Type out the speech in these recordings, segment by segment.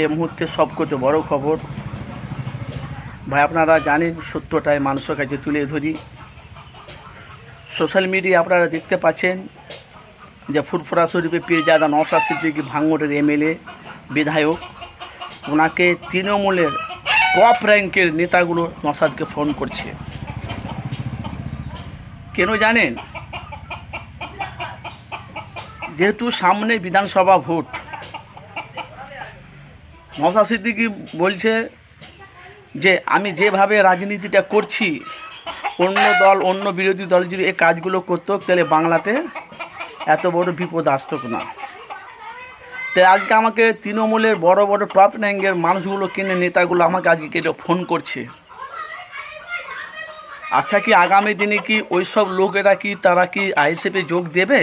এই মুহূর্তে সবকতে বড় খবর। ভাই, আপনারা জানেন সত্যটাই, মানুষের কাছে তুলে ধরি। সোশ্যাল মিডিয়া আপনারা দেখতে পাচ্ছেন যে ফুরফুরা শরীফে পীরজাদা নওশাদ সিদ্দিকি ভাঙ্গরের এমএলএ, বিধায়ক। ওনাকে তৃণমূলের টপ র্যাঙ্কের নেতাগুলো নসাদকে ফোন করছে। কেন জানেন? যেহেতু সামনে বিধানসভা ভোট নওশাদ সিদ্দিকি বলছে যে, আমি যেভাবে রাজনীতিটা করছি, অন্য দল, অন্য বিরোধী দল যদি এই কাজগুলো করতো, তাহলে বাংলাতে এত বড় বিপদ আসতো না। তাই আজকে আমাকে তৃণমূলের বড় বড় টপ র্যাঙ্কের মানুষগুলো কিনে নেতাগুলো আমাকে আজকে কেটে ফোন করছে। আচ্ছা কি আগামী দিনে কি ওই সব লোকেরা কি তারা কি আইএসএফে যোগ দেবে?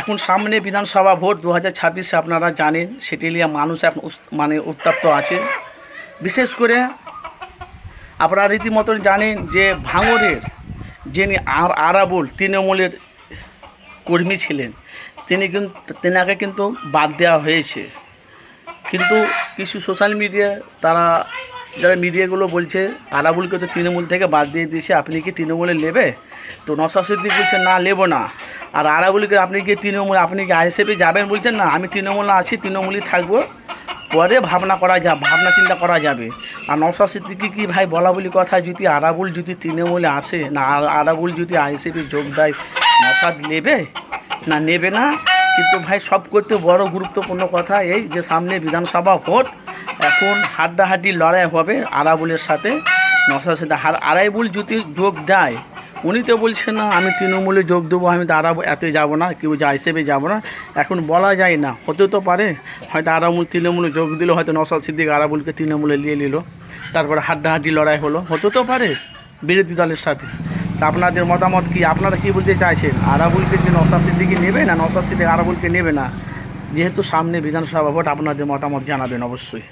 এখন সামনে বিধানসভা ভোট দু হাজার ছাব্বিশে আপনারা জানেন, সেটি নিয়ে মানুষ এখন মানে উত্তপ্ত আছে। বিশেষ করে আপনারা রীতিমতন জানেন যে ভাঙরের যিনি আর, আরাবুল তৃণমূলের কর্মী ছিলেন, তিনি কিন্তু তেনাকে কিন্তু বাদ দেওয়া হয়েছে। কিন্তু কিছু সোশ্যাল মিডিয়া তারা, যারা মিডিয়াগুলো বলছে, আরাবুলকে তো তৃণমূল থেকে বাদ দিয়ে দিয়েছে, আপনি কি তৃণমূলে নেবে? তো নশা সিদ্দিক বলছে, না, নেব না। আর আরাবুলকে আপনি কি তৃণমূল, আপনি কি আইএসএফে যাবেন বলছেন? না, আমি তৃণমূলে আছি, তৃণমূলই থাকব। পরে ভাবনা করা যা, ভাবনা চিন্তা করা যাবে। আর নশা সিদ্দিকি কি ভাই বলা বলি কথা, যদি আরাবুল, যদি তৃণমূলে আসে, না, আর- আরাবুল যদি আইএসএফে যোগ দেয় নশাদ নেবে? না নেবে না। কিন্তু ভাই সব করতে বড় গুরুত্বপূর্ণ কথা এই যে সামনে বিধানসভা ভোট, এখন হাড্ডাহাড্ডি লড়াই হবে আরাবুলের সাথে। নশার সাথে আর আরাইবুল যদি যোগ দেয় উনি তো বলছেন না, আমি তৃণমূলে যোগ দেবো, আমি আরাব এত যাব না, কেউ যা হিসেবে যাব না। এখন বলা যায় না, হতে তো পারে, হয়তো আরাবুল তৃণমূলে যোগ দিল, হয়তো নশাদ সিদ্দিক আরাবুলকে তৃণমূলে নিয়ে নিল, তারপরে হাড্ডাহাড্ডি লড়াই হলো, হতে তো পারে বিরোধী দলের সাথে। তা আপনাদের মতামত কি? আপনারা কি বলতে চাইছেন? আরাবুলকে যে নশাদ সিদ্দিকি নেবে না? নশাদ সিদ্দিক আরাবুলকে নেবে না? যেহেতু সামনে বিধানসভা ভোট, আপনাদের মতামত জানাবেন অবশ্যই।